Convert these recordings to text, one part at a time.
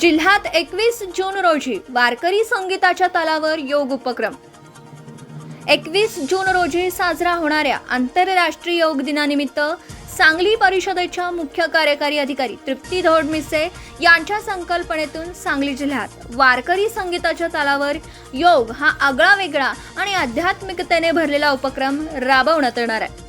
जिल्ह्यात एकवीस जून रोजी वारकरी संगीताच्या तालावर योग उपक्रम. एकवीस जून रोजी साजरा होणाऱ्या आंतरराष्ट्रीय योग दिनानिमित्त सांगली परिषदेच्या मुख्य कार्यकारी अधिकारी तृप्ती धोडमिसे यांच्या संकल्पनेतून सांगली जिल्ह्यात वारकरी संगीताच्या तालावर योग हा आगळा वेगळा आणि आध्यात्मिकतेने भरलेला उपक्रम राबवण्यात येणार आहे.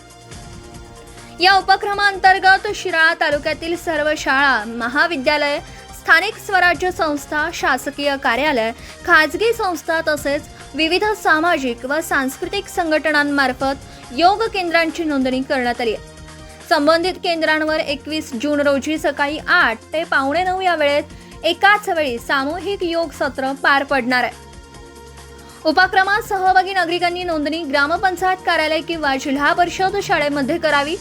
या उपक्रमांतर्गत शिराळा तालुक्यातील सर्व शाळा महाविद्यालय स्थानिक स्वराज्य संस्था शासकीय कार्यालय खाजगी संस्था तसेच विविध सामाजिक व सांस्कृतिक संघटनांमार्फत योग केंद्रांची नोंदणी करण्यात आली आहे. संबंधित केंद्रांवर एकवीस जून रोजी सकाळी आठ ते पावणे नऊ या वेळेत एकाच वेळी सामूहिक योग सत्र पार पडणार आहे. उपक्रमात सहभागी नागरिकांनी नोंदणी ग्रामपंचायत कार्यालय किंवा जिल्हा परिषद शाळेमध्ये करावी.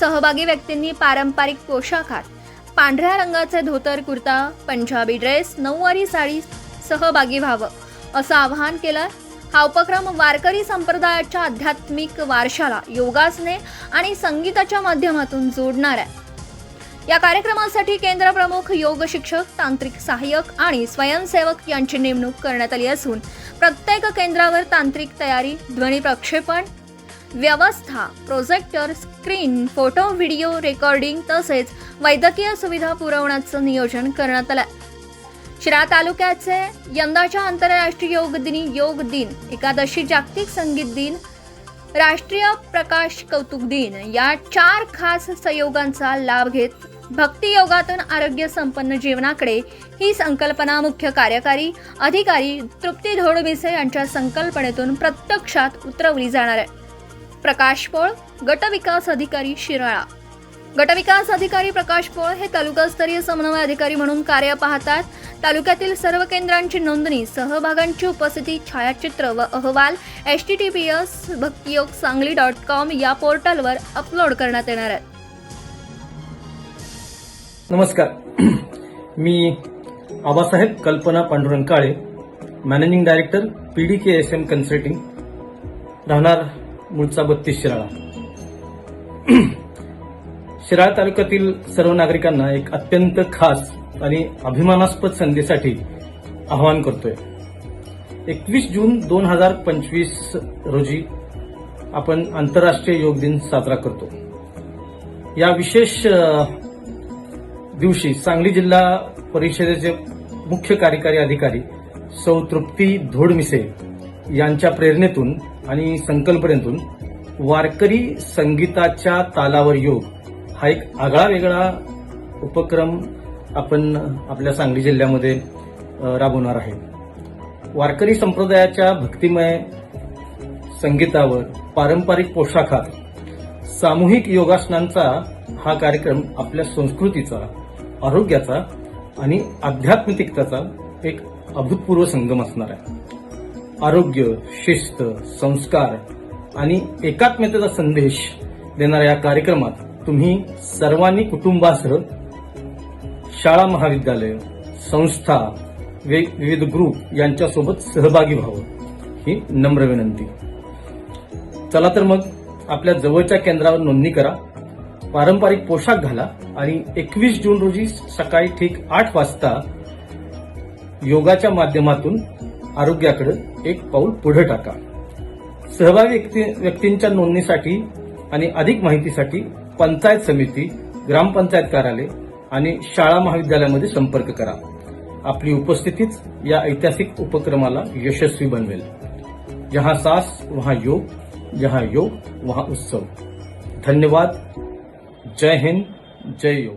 सहभागी व्यक्तींनी पारंपरिक पोशाखात पांढऱ्या रंगाचे धोतर कुर्ता पंजाबी ड्रेस नऊवारी साडी सहभागी व्हावं असं आवाहन केलं हा उपक्रम वारकरी संप्रदायाच्या आध्यात्मिक वारशाला योगासने आणि संगीताच्या माध्यमातून जोडणार आहे. या कार्यक्रमासाठी केंद्र प्रमुख योग शिक्षक तांत्रिक सहाय्यक आणि स्वयंसेवक यांची नेमणूक करण्यात आली असून प्रत्येक केंद्रावर तांत्रिक तयारी ध्वनी प्रक्षेपण व्यवस्था projector screen photo video recording तसेच वैद्यकीय सुविधा पुरवण्याचं नियोजन करण्यात आलं शिरा तालुक्याचे यंदाच्या आंतरराष्ट्रीय योग दिनी योग दिन एकादशी जागतिक संगीत दिन राष्ट्रीय प्रकाश कौतुक दिन या चार खास संयोगांचा लाभ घेत भक्ती योगातून आरोग्य संपन्न जीवनाकडे ही संकल्पना मुख्य कार्यकारी अधिकारी तृप्ती धोडबिसे यांच्या संकल्पनेतून प्रत्यक्षात उतरवली जाणार आहे. प्रकाश पोळ गटविकास अधिकारी शिराळा. गटविकास अधिकारी प्रकाश पोळ हे तालुकास्तरीय समन्वय अधिकारी म्हणून कार्य पाहतात. तालुक्यातील सर्व केंद्रांची नोंदणी सहभागांची उपस्थिती छायाचित्र व अहवाल H T T P S Bhaktiyog Sangli dot com या पोर्टलवर अपलोड करण्यात येणार आहेत. नमस्कार. मी Abasaheb Kalpana Pandurang Kale managing director P D K S M consulting. राहणार मुळचा बत्तीस शिराळा. शिराळा तालुक्यातील सर्व नागरिकांना एक अत्यंत खास आणि अभिमानास्पद संधीसाठी आवाहन करतोय. एकवीस जून दोन हजार पंचवीस रोजी आपण आंतरराष्ट्रीय योग दिन साजरा करतो. या विशेष दिवशी सांगली जिल्हा परिषदेचे मुख्य कार्यकारी अधिकारी सौ तृप्ती धोडमिसे यांच्या प्रेरणेतून आणि संकल्पनेतून वारकरी संगीताच्या तालावर योग हा एक आगळा वेगळा उपक्रम आपण आपल्या सांगली जिल्ह्यामध्ये राबवणार आहे. वारकरी संप्रदायाच्या भक्तिमय संगीतावर पारंपरिक पोशाखात सामूहिक योगासनांचा हा कार्यक्रम आपल्या संस्कृतीचा आरोग्याचा आणि आध्यात्मिकतेचा एक अभूतपूर्व संगम असणार आहे. आरोग्य शिस्त संस्कार आणि एकात्मतेचा संदेश देणाऱ्या या कार्यक्रमात तुम्ही सर्वांनी कुटुंबासह शाळा महाविद्यालय संस्था विविध ग्रुप यांच्यासोबत सहभागी व्हावं ही नम्र विनंती. चला तर मग आपल्या जवळच्या केंद्रावर नोंदणी करा पारंपरिक पोशाख घाला आणि एकवीस जून रोजी सकाळी ठीक आठ वाजता योगाच्या माध्यमातून आरोग्याकडे एक पाऊल पुढे टाका. सहभागी व्यक्ती व्यक्तींच्या नोंदणीसाठी आणि अधिक माहितीसाठी पंचायत समिती ग्रामपंचायत कार्यालय आणि शाळा महाविद्यालयामध्ये संपर्क करा. आपली उपस्थितीच या ऐतिहासिक उपक्रमाला यशस्वी बनवेल. जहां सास वहां योग जहां योग वहां उत्सव. धन्यवाद. जय हिंद जय योग.